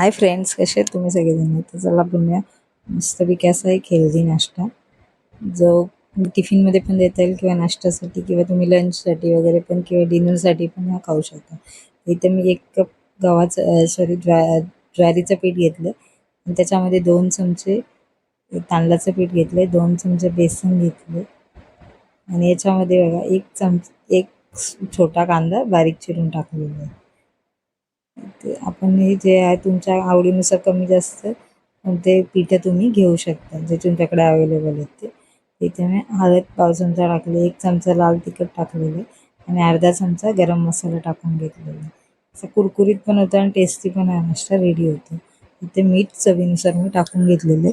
Hi friends कसे आहेत तुम्ही सगळेजण? तर चला पुन्हा मस्तपैकी असा एक हेल्दी नाश्ता. जो टिफिनमध्ये पण देता येईल किंवा नाश्त्यासाठी किंवा तुम्ही लंचसाठी वगैरे पण किंवा डिनरसाठी पण हा खाऊ शकता. इथे मी एक कप गव्हाचं सॉरी ज्वा ज्वारीचं पीठ घेतलं. आणि त्याच्यामध्ये दोन चमचे तांदळाचं पीठ घेतलं दोन चमचे बेसन घेतले आणि याच्यामध्ये बघा एक चमच एक छोटा कांदा बारीक चिरून टाकलेला आहे. ते आपण हे जे आहे तुमच्या आवडीनुसार कमी जास्त ते पिठं तुम्ही घेऊ शकता जे तुमच्याकडे अवेलेबल आहेत ते. इथे मी हळद पाव चमचा टाकले एक चमचा लाल तिखट टाकलेले आणि अर्धा चमचा गरम मसाला टाकून घेतलेला. असं कुरकुरीत पण होतं आणि टेस्टी पण हा नाश्ता रेडी होतो. इथे मीठ चवीनुसार मी टाकून घेतलेले.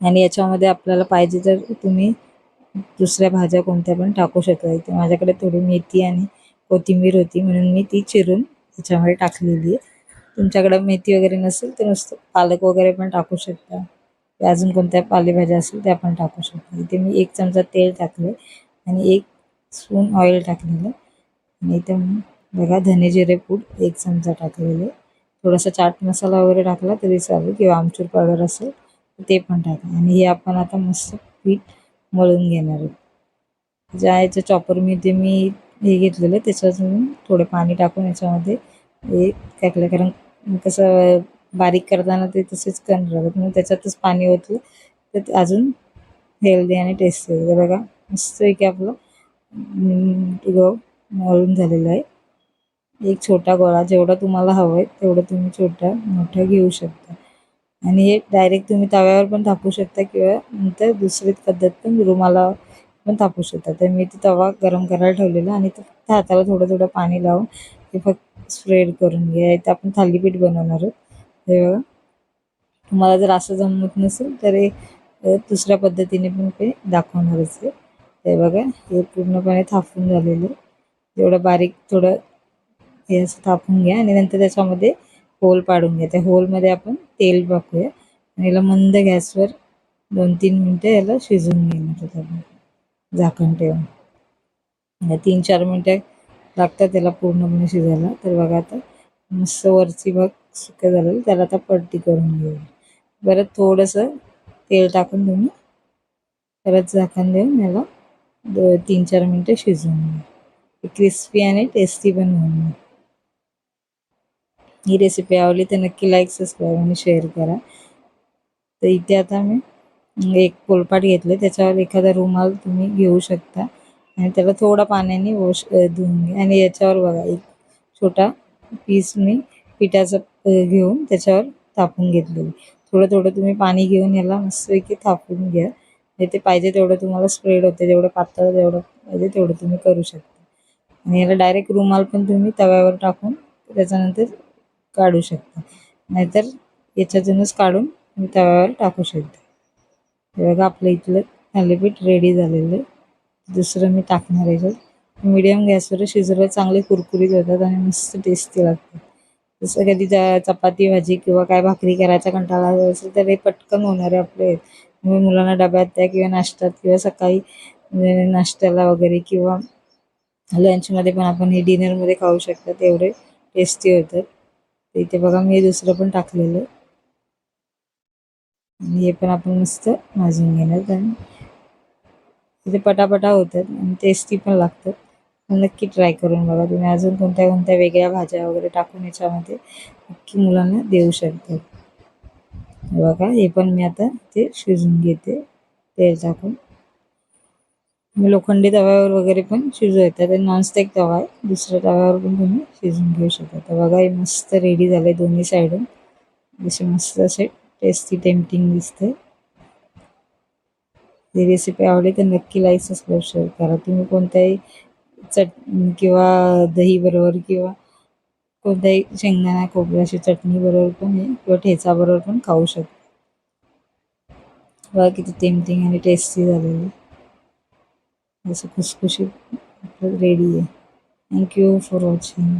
आणि याच्यामध्ये आपल्याला पाहिजे तर तुम्ही दुसऱ्या भाज्या कोणत्या पण टाकू शकता. इथे माझ्याकडे थोडी मेथी आणि कोथिंबीर होती म्हणून मी ती चिरून त्याच्यामध्ये टाकलेली आहे. तुमच्याकडं मेथी वगैरे नसेल तर नुसतं पालक वगैरे पण टाकू शकता. अजून कोणत्या पालेभाज्या असतील त्या पण टाकू शकता. इथे मी एक चमचा तेल टाकले आणि एक स्पून ऑइल टाकलेलं आणि इथे बघा धने जिरे पूड एक चमचा टाकलेले थोडासा चाट मसाला वगैरे टाकला तरी चालेल किंवा आमचूर पावडर असेल तर ते पण टाका. आणि हे आपण आता मस्त पीठ मळून घेणार आहोत. ज्या याच्या चॉपर मी ते मी हे घेतलेलं त्याच्यातून थोडं पाणी टाकून याच्यामध्ये हे टाकलं. कारण कसं बारीक करताना ते तसेच कण राहतात. म्हणून त्याच्यातच पाणी ओतलं. तर अजून हेल्दी आणि टेस्टी होतं बघा मस्तपैकी आपलं. गहू मळून झालेलं आहे. एक छोटा गोळा जेवढा तुम्हाला हवं आहे तेवढं तुम्ही छोटा मोठा घेऊ शकता. आणि हे डायरेक्ट तुम्ही तव्यावर पण थापू शकता किंवा नंतर दुसरी पद्धत पण. रुमाला पण तापू शकतात तर मी ते तवा गरम करायला ठेवलेला आणि फक्त हाताला थोडं थोडं पाणी लावून ते फक्त स्प्रेड करून घ्या. इथं आपण थालीपीठ बनवणार आहोत. हे बघा. तुम्हाला जर असं जमत नसेल तर हे दुसऱ्या पद्धतीने पण ते दाखवणारच आहे. हे बघा. हे पूर्णपणे थापून झालेलं एवढं बारीक थोडं हे असं थापून घ्या आणि नंतर त्याच्यामध्ये होल पाडून घ्या. त्या होलमध्ये आपण तेल टाकूया आणि याला मंद गॅसवर दोन तीन मिनटं याला शिजवून घेणार आपण. झाकण ठेवून. म्हणजे तीन चार मिनटं लागतात त्याला पूर्णपणे म्हणजे शिजायला. तर बघा आता मस्त वरची भाग सुकं झालेलं त्याला आता पट्टी करून घेऊ परत थोडंसं तेल टाकून तुम्ही परत झाकण देऊन याला दो तीन चार मिनटं शिजवून घ्या क्रिस्पी आणि टेस्टी पण होऊन ही रेसिपी आवडली तर नक्की लाईक सबस्क्राईब आणि शेअर करा. तर इथे आता मी एक पोलपाट घेतले त्याच्यावर एखादा रुमाल तुम्ही घेऊ शकता. आणि त्याला थोडा पाण्याने वॉश धुवून घ्या. आणि याच्यावर बघा एक छोटा पीस मी पिठाचं घेऊन त्याच्यावर तापून घेतलेली थोडं थोडं तुम्ही पाणी घेऊन याला मस्तपैकी थापून घ्या. ते पाहिजे तेवढं तुम्हाला स्प्रेड होते. जेवढं पातळ जेवढं पाहिजे तेवढं तुम्ही करू शकता. आणि याला डायरेक्ट रुमाल पण तुम्ही तव्यावर टाकून त्याच्यानंतर काढू शकता. नाहीतर याच्यातूनच काढून तुम्ही तव्यावर टाकू शकता. हे बघा आपलं इथलं थालीपीठ रेडी झालेलं. आहे दुसरं मी टाकणार याच्यात मिडियम गॅसवर शिजवलं चांगले कुरकुरीत होतात आणि मस्त टेस्टी लागतात. जसं कधी चपाती भाजी किंवा काय भाकरी करायचा कंटाळा असेल तर हे पटकन होणारे आपले. तुम्ही मुलांना डब्यात द्या किंवा नाश्त्यात किंवा सकाळी म्हणजे नाश्त्याला वगैरे किंवा लंचमध्ये पण आपण हे डिनरमध्ये खाऊ शकतात. एवढे टेस्टी होतात. इथे बघा मी दुसरं पण टाकलेलं. आहे आणि हे पण आपण मस्त भाजून घेणार आणि तिथे पटापटा होतात आणि टेस्टी पण लागतात. नक्की ट्राय करून बघा. तुम्ही अजून कोणत्या कोणत्या वेगळ्या भाज्या वगैरे टाकून याच्यामध्ये नक्की मुलांना देऊ शकतात बघा हे पण मी आता ते शिजून घेते. तेल टाकून. मी लोखंडी तव्यावर वगैरे पण शिजू येतात नॉनस्टिक तवा आहे. दुसऱ्या तव्यावर पण तुम्ही शिजून घेऊ शकता. बघा हे मस्त रेडी झाले दोन्ही साईडून जसे मस्त असे टेस्टी टेम्पटिंग दिसते ही रेसिपी आवडली तर नक्की लाईक सबस्क्राईब शेअर करा. तुम्ही कोणत्याही चट किंवा दही बरोबर किंवा कोणत्याही शेंगदाणा खोबऱ्याची चटणी बरोबर पण हे किंवा ठेचा बरोबर पण खाऊ शकतो. बघा किती टेम्पटिंग आणि टेस्टी झालेली. असं खुसखुशीत रेडी आहे. Thank you for watching